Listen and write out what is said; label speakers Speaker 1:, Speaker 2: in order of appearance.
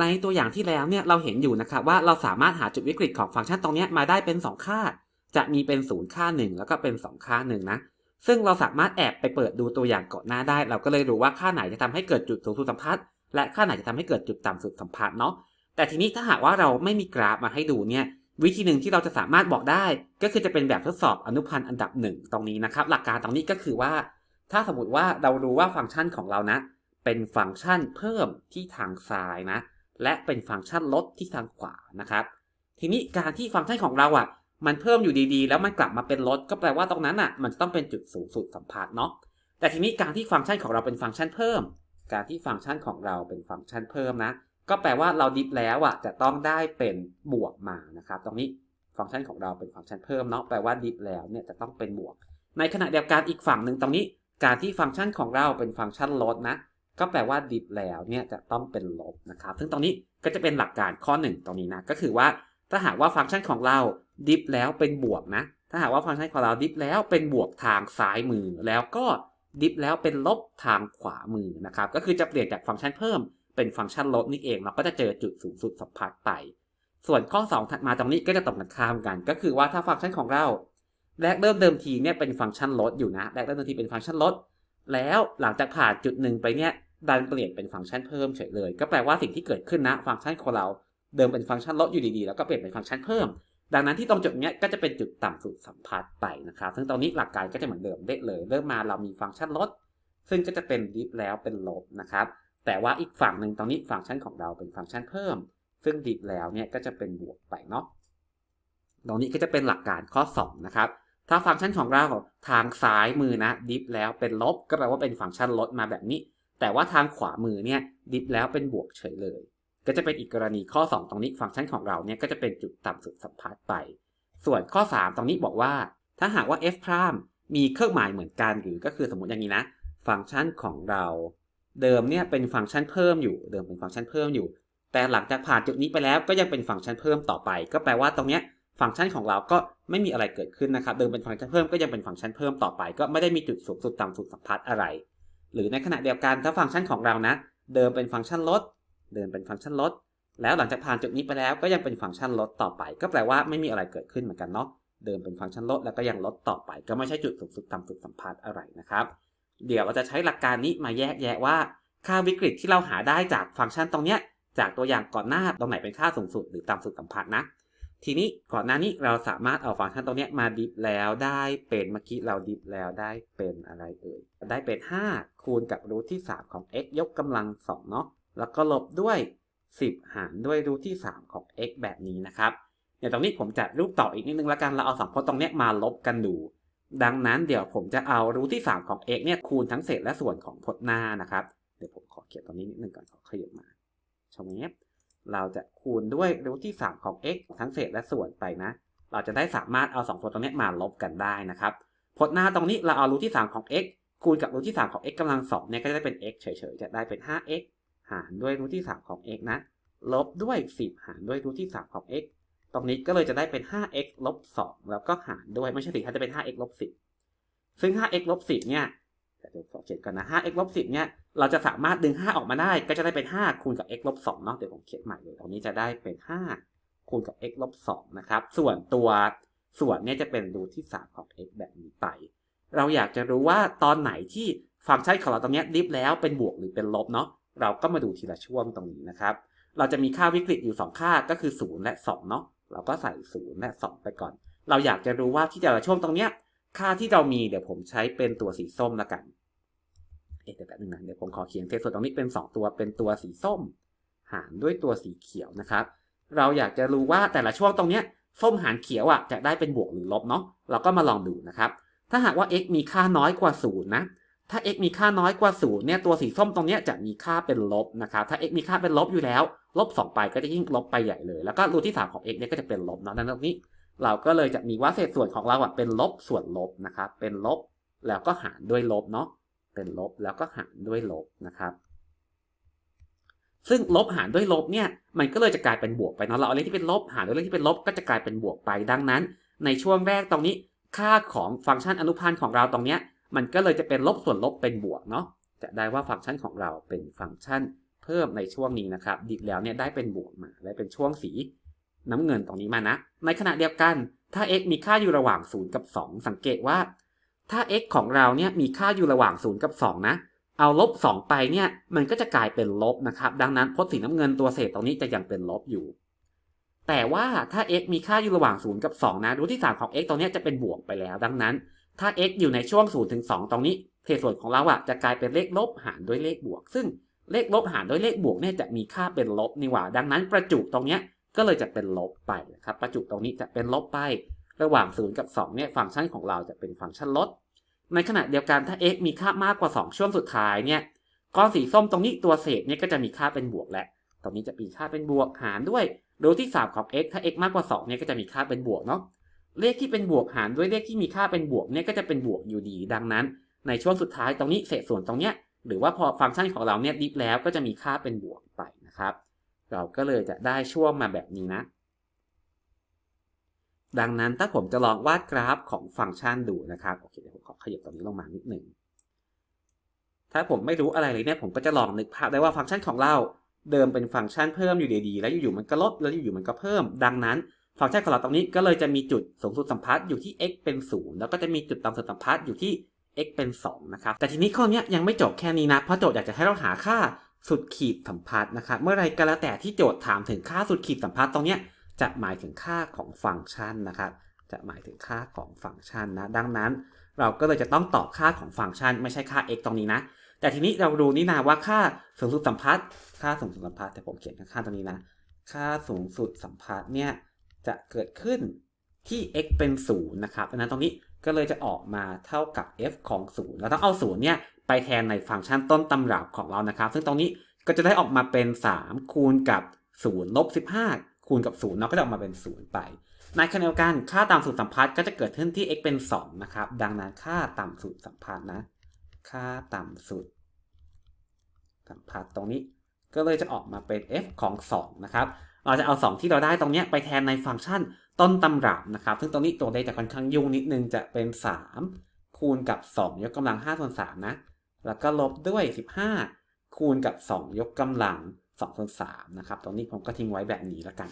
Speaker 1: ในตัวอย่างที่แล้วเนี่ยเราเห็นอยู่นะครับว่าเราสามารถหาจุดวิกฤตของฟังก์ชันตรงนี้มาได้เป็น 2 ค่า จะมีเป็น 0 ค่า 1 แล้วก็เป็น 2 ค่า1นะซึ่งเราสามารถแอบไปเปิดดูตัวอย่างก่อนหน้าได้ เราก็เลยรู้ว่าค่าไหนจะทำให้เกิดจุดสูงสุดสัมพัทธ์และค่าไหนจะทำให้เกิดจุดต่ำสุดสัมพัทธ์เนาะแต่ทีนี้ถ้าหากว่าเราไม่มีกราฟมาให้ดูเนี่ยวิธีหนึ่งที่เราจะสามารถบอกได้ ก็คือจะเป็นแบบทดสอบอนุพันธ์อันดับหนึ่งตรงนี้นะครับ หลักการตรงนี้ก็คือว่า ถ้าสมมติว่าเรารู้ว่าฟังก์ชันของเรานะ เป็นฟังก์ชันเพิ่มที่ทางซ้ายนะ และเป็นฟังก์ชันลดที่ทางขวานะครับ ทีนี้การที่ฟังก์ชันของเราอะ มันเพิ่มอยู่ดีๆ แล้วมันกลับมาเป็นลดก็แปลว่าตรงนั้นอะ มันจะต้องเป็นจุดสูงสุดสัมพัทธ์เนาะแต่ทีนี้การที่ฟังก์ชันของเราเป็นฟังก์ชันเพิ่ม การที่ฟังก์ชันของเราเป็นฟังก์ชันเพิ่มนะ ก็แปลว่าเราดิฟแล้วอะจะต้องได้เป็นบวกมานะครับ ตรงนี้ฟังก์ชันของเราเป็นฟังก์ชันเพิ่มเนาะแปลว่าดิฟแล้วเนี่ยจะต้องเป็นบวก ในขณะเดียวกันอีกฝั่งหนึ่งตรงนี้ การที่ฟังก์ชันของเราเป็นฟังก์ชันลดนะ ก็แปลว่าดิฟแล้วเนี่ยจะต้องเป็นลบนะครับ ซึ่งตรงนี้ก็จะเป็นหลักการข้อ 1 ตรงนี้นะ ก็คือว่าถ้าหากว่าฟังก์ชันของเราดิฟแล้วเป็นบวกนะ ถ้าหากว่าฟังก์ชันของเราดิฟแล้วเป็นบวกทางซ้ายมือ แล้วก็ดิฟแล้วเป็นลบทางขวามือนะครับ ก็คือจะเปลี่ยนจากฟังก์ชันเพิ่มเป็นฟังก์ชันลบนี่เอง เราก็จะเจอจุดสูงสุดสัมพัทธ์ไป ส่วนข้อ 2 ถัดมาตรงนี้ก็จะตรงกันข้ามกัน ก็คือว่าถ้าฟังก์ชันของเราแรกเริ่มเดิมทีเนี่ยเป็นฟังก์ชันลดอยู่นะแรกเริ่มเดิมทีเป็นฟังก์ชันลด แล้วหลังจากผ่านจุดหนึ่งไปเนี่ย ดันเปลี่ยนเป็นฟังก์ชันเพิ่มเฉยเลย ก็แปลว่าสิ่งที่เกิดขึ้นนะฟังก์ชันของเราเดิมเป็นฟังก์ชันลดอยู่ดีๆ แล้วก็เปลี่ยนเป็นฟังก์ชันเพิ่ม ดังนั้นที่ตรงจุดนี้ก็จะเป็นจุดต่ำสุดสัมพัทธ์ไปนะครับ ซึ่งตรงนี้หลักการก็จะเหมือนเดิมได้เลย เริ่มมาเรามีฟังก์ชันลด ซึ่งก็จะเป็นดิฟแล้วเป็นลบนะครับ แต่ว่าอีกฝั่งหนึ่งตรงนี้ฟังก์ชันของเราเป็นฟังก์ชันเพิ่ม ซึ่งดิฟแล้วเนี่ยก็จะเป็นบวกไปเนาะ ตรงนี้ก็จะเป็นหลักการข้อ 2 นะครับ ถ้าฟังก์ชันของเราทางซ้ายมือนะดิฟแล้วเป็นลบ ก็แปลว่าเป็นฟังก์ชันลดมาแบบนี้ แต่ว่าทางขวามือเนี่ยดิฟแล้วเป็นบวกเฉยเลย ก็จะเป็นอีกกรณีข้อ 2 ตรงนี้ฟังก์ชันของเราเนี่ยก็จะเป็นจุดต่ำสุดสัมพัทธ์ไป ส่วนข้อ 3 ตรงนี้บอกว่า ถ้าหากว่า f พรามมีเครื่องหมายเหมือนกันหรือก็คือสมมติอย่างนี้นะ ฟังก์ชันของเรา เดิมเนี่ยเป็นฟังก์ชันเพิ่มอยู่ เดิมเป็นฟังก์ชันเพิ่มอยู่ แต่หลังจากผ่านจุดนี้ไปแล้วก็ยังเป็นฟังก์ชันเพิ่มต่อไป ก็แปลว่าตรงเนี้ยฟังก์ชันของเราก็ไม่มีอะไรเกิดขึ้นนะครับ เดิมเป็นฟังก์ชันเพิ่มก็ยังเป็นฟังก์ชันเพิ่มต่อไป ก็ไม่ได้มีจุดสูงสุดต่ำสุดสัมพัทธ์อะไร หรือในขณะเดียวกันถ้าฟังก์ชันของเรานะ เดิมเป็นฟังก์ชันลด เดิมเป็นฟังก์ชันลด แล้วหลังจากผ่านจุดนี้ไปแล้วก็ยังเป็นฟังก์ชันลดต่อไป ก็แปลว่าไม่มีอะไรเกิดขึ้นเหมือนกันเนาะเดิมเป็นฟังก์ชันลดแล้วก็ยังลดต่อไป ก็ไม่ใช่จุดสูงสุดต่ำสุดสัมพัทธ์อะไรนะครับ เดี๋ยวเราจะใช้หลักการนี้มาแยกแยะว่า ค่าวิกฤตที่เราหาได้จากฟังก์ชันตรงเนี้ยจากตัวอย่างก่อนหน้าตรงไหนเป็นค่าสูงสุดหรือต่ำสุดสัมพัทธ์นะ ทีนี้ก่อนหน้านี้เราสามารถเอาฟังก์ชันตรงนี้มาดิฟแล้วได้เป็นเมื่อกี้เราดิฟแล้วได้เป็นอะไรเอ่ยได้เป็น 5 คูณกับรูทที่ 3 ของ x ยกกำลัง2เนาะแล้วก็ลบด้วย 10 หารด้วยรูทที่ 3 ของ x แบบนี้นะครับเดี๋ยวตรงนี้ผมจะรูปต่ออีกนิดนึงละกันเราเอาสองพจน์ตรงนี้มาลบกันดู ดังนั้นเดี๋ยวผมจะเอารูทที่ 3 ของ x เนี่ยคูณทั้งเศษและส่วนของพจน์หน้านะครับเดี๋ยวผมขอเขียนตรงนี้นิดนึงก่อนขอขยับมาช่องนี้ เราจะคูณด้วยรูทที่ 3 ของ x ทั้งเศษและส่วนไปนะ เราจะได้สามารถเอา2พจน์ตรงนี้มาลบกันได้นะครับพจน์หน้าตรงนี้เราเอารูทที่ 3 ของ x คูณกับรูทที่ 3 ของ x กำลัง2เนี่ยก็จะได้เป็น x เฉยๆ จะได้เป็น 5x หารด้วยรูทที่ 3 ของ x นะ ลบด้วย 10 หารด้วยรูทที่ 3 ของ x ตรงนี้ก็เลยจะได้เป็น 5x ลบ2แล้วก็หารด้วยไม่ใช่สิถ้าจะเป็น 5x ลบ10 ซึ่ง 5x ลบ10เนี่ย เดี๋ยวขอเขียนก่อนนะ 5x ลบ10เนี่ยเราจะสามารถดึง 5 ออกมาได้ ก็จะได้เป็น 5 คูณกับ x ลบ2เนาะเดี๋ยวผมเขียนใหม่เลยตรงนี้จะได้เป็น 5 คูณกับ x ลบ2นะครับ ส่วนตัวส่วนเนี่ยจะเป็นรูทที่ 3 ของ x แบบนี้ไป เราอยากจะรู้ว่าตอนไหนที่ฟังก์ชันของเราตรงนี้ดิฟแล้วเป็นบวกหรือเป็นลบเนาะเราก็มาดูทีละช่วงตรงนี้นะครับ เราจะมีค่าวิกฤตอยู่ 2 ค่าก็คือ 0 และ 2 เนาะเราก็ใส่ 0 และ 2 ไปก่อน เราอยากจะรู้ว่าที่แต่ละช่วงตรงเนี้ย ค่าที่เรามีเดี๋ยวผมใช้เป็นตัวสีส้มละกัน เอ๊ะเดี๋ยวแป๊บนึงนะเดี๋ยวผมขอเขียนเศษส่วนตรงนี้เป็น 2 ตัวเป็นตัวสีส้ม หารด้วยตัวสีเขียวนะครับ เราอยากจะรู้ว่าแต่ละช่วงตรงเนี้ยส้มหารเขียวอะจะได้เป็นบวกหรือลบเนาะเราก็มาลองดูนะครับ ถ้าหากว่า x มีค่าน้อยกว่า0นะถ้า x มีค่าน้อยกว่า0เนี่ยตัวสีส้มตรงเนี้ยจะมีค่าเป็นลบนะครับถ้า x มีค่าเป็นลบอยู่แล้ว ลบ 2 ไปก็จะยิ่งลบไปใหญ่เลย แล้วก็รูทที่ 3 ของ x เนี่ยก็จะเป็นลบเนาะดังนั้นตรงนี้ เราก็เลยจะมีว่าเศษส่วนของเราเป็นลบส่วนลบนะครับ เป็นลบแล้วก็หารด้วยลบเนาะ เป็นลบแล้วก็หารด้วยลบนะครับ ซึ่งลบหารด้วยลบเนี่ย มันก็เลยจะกลายเป็นบวกไปเนาะ เราเอาเลขที่เป็นลบหารด้วยเลขที่เป็นลบก็จะกลายเป็นบวกไป ดังนั้น ในช่วงแรกตรงนี้ ค่าของฟังก์ชันอนุพันธ์ของเราตรงเนี้ย มันก็เลยจะเป็นลบส่วนลบเป็นบวกเนาะ จะได้ว่าฟังก์ชันของเราเป็นฟังก์ชันเพิ่มในช่วงนี้นะครับ ดิดแล้วเนี่ยได้เป็นบวกมาได้เป็นช่วงสี น้ำเงินตรงนี้มานะ ในขณะเดียวกันถ้า x มีค่าอยู่ระหว่าง 0 กับ 2 สังเกตว่า ถ้า x ของเราเนี่ยมีค่าอยู่ระหว่าง 0 กับ 2 นะ เอาลบ 2 ไปเนี่ยมันก็จะกลายเป็นลบนะครับ ดังนั้นพจน์สีน้ำเงินตัวเศษตรงนี้จะยังเป็นลบอยู่ แต่ว่าถ้า x มีค่าอยู่ระหว่าง 0 กับ 2 นะรูทที่ 3 ของ x ตรงนี้จะเป็นบวกไปแล้ว ดังนั้น ถ้า x อยู่ในช่วง 0 ถึง 2 ตรงนี้เศษส่วนของเราอะจะกลายเป็นเลขลบหารด้วยเลขบวก ซึ่งเลขลบหารด้วยเลขบวกเนี่ยจะมีค่าเป็นลบนี่หว่า ดังนั้นประจุตรงเนี้ย ก็เลยจะเป็นลบไปนะครับประจุตรงนี้จะเป็นลบไป ระหว่าง 0 กับ 2 เนี่ยฟังก์ชันของเราจะเป็นฟังก์ชันลด ในขณะเดียวกันถ้า x มีค่ามากกว่า 2 ช่วงสุดท้ายเนี่ยก้อนสีส้มตรงนี้ตัวเศษเนี่ยก็จะมีค่าเป็นบวกแหละ ตรงนี้จะมีค่าเป็นบวกหารด้วยรูทที่ 3 ของ x ถ้า x มากกว่า 2 เนี่ยก็จะมีค่าเป็นบวกเนาะเลขที่เป็นบวกหารด้วยเลขที่มีค่าเป็นบวกเนี่ยก็จะเป็นบวกอยู่ดี ดังนั้น ในช่วงสุดท้ายตรงนี้เศษส่วนตรงเนี้ยหรือว่าพอฟังก์ชันของเราเนี่ยดิฟแล้วก็จะมีค่าเป็นบวกไปนะครับ เราก็เลยจะได้ช่วงมาแบบนี้นะ ดังนั้นถ้าผมจะลองวาดกราฟของฟังก์ชันดูนะครับโอเคเดี๋ยวผมขอขยับตรงนี้ลงมานิดหนึ่งถ้าผมไม่รู้อะไรเลยเนี่ยผมก็จะลองนึกภาพได้ว่าฟังก์ชันของเราเดิมเป็นฟังก์ชันเพิ่มอยู่ดีๆ แล้วอยู่ๆมันก็ลดแล้วอยู่ๆมันก็เพิ่ม ดังนั้นฟังก์ชันของเราตรงนี้ก็เลยจะมีจุดสูงสุดสัมพัทธ์อยู่ที่ x เป็น 0 แล้วก็จะมีจุดต่ำสุดสัมพัทธ์อยู่ที่ x เป็น 2 นะครับ แต่ทีนี้ข้อนี้ยังไม่จบแค่นี้นะ เพราะโจทย์อยากจะให้เราหาค่า สุดขีดสัมพัทธ์นะครับ เมื่อไรก็แล้วแต่ที่โจทย์ถามถึงค่าสุดขีดสัมพัทธ์ตรงนี้จะหมายถึงค่าของฟังก์ชันนะครับ จะหมายถึงค่าของฟังก์ชันนะ ดังนั้น เราก็เลยจะต้องตอบค่าของฟังก์ชัน ไม่ใช่ค่า x ตรงนี้นะ แต่ทีนี้เราดูนี่นะว่าค่าสูงสุดสัมพัทธ์ ค่าสูงสุดสัมพัทธ์แต่ผมเขียนค่าตรงนี้นะ ค่าสูงสุดสัมพัทธ์เนี่ยจะเกิดขึ้น ที่ x เป็น 0 นะครับดังนั้นตรงนี้ก็เลยจะออกมาเท่ากับ f ของ 0 เราต้องเอา 0 เนี่ยไปแทนในฟังก์ชันต้นตำรับของเรานะครับ ซึ่งตรงนี้ก็จะได้ออกมาเป็น 3 คูณกับ 0 ลบ 15 คูณกับ 0 เนาะก็จะออกมาเป็น 0 ไป ในขณะเดียวกันค่าต่ำสุดสัมพัทธ์ก็จะเกิดขึ้นที่ x เป็น 2 นะครับ ดังนั้นค่าต่ำสุดสัมพัทธ์นะ ค่าต่ำสุด สัมพัทธ์ตรงนี้ก็เลยจะออกมาเป็น f ของ 2 นะครับ เราจะเอา 2 ที่เราได้ตรงนี้ไปแทนในฟังก์ชันต้นตำรับนะครับ ซึ่งตรงนี้ตัวเลขจะค่อนข้างยุ่งนิดนึงจะเป็น 3 คูณกับ 2 ยกกำลัง5ส่วน3นะ แล้วก็ลบด้วย 15 คูณกับ 2 ยกกำลัง2ส่วน3นะครับ ตรงนี้ผมก็ทิ้งไว้แบบนี้ละกัน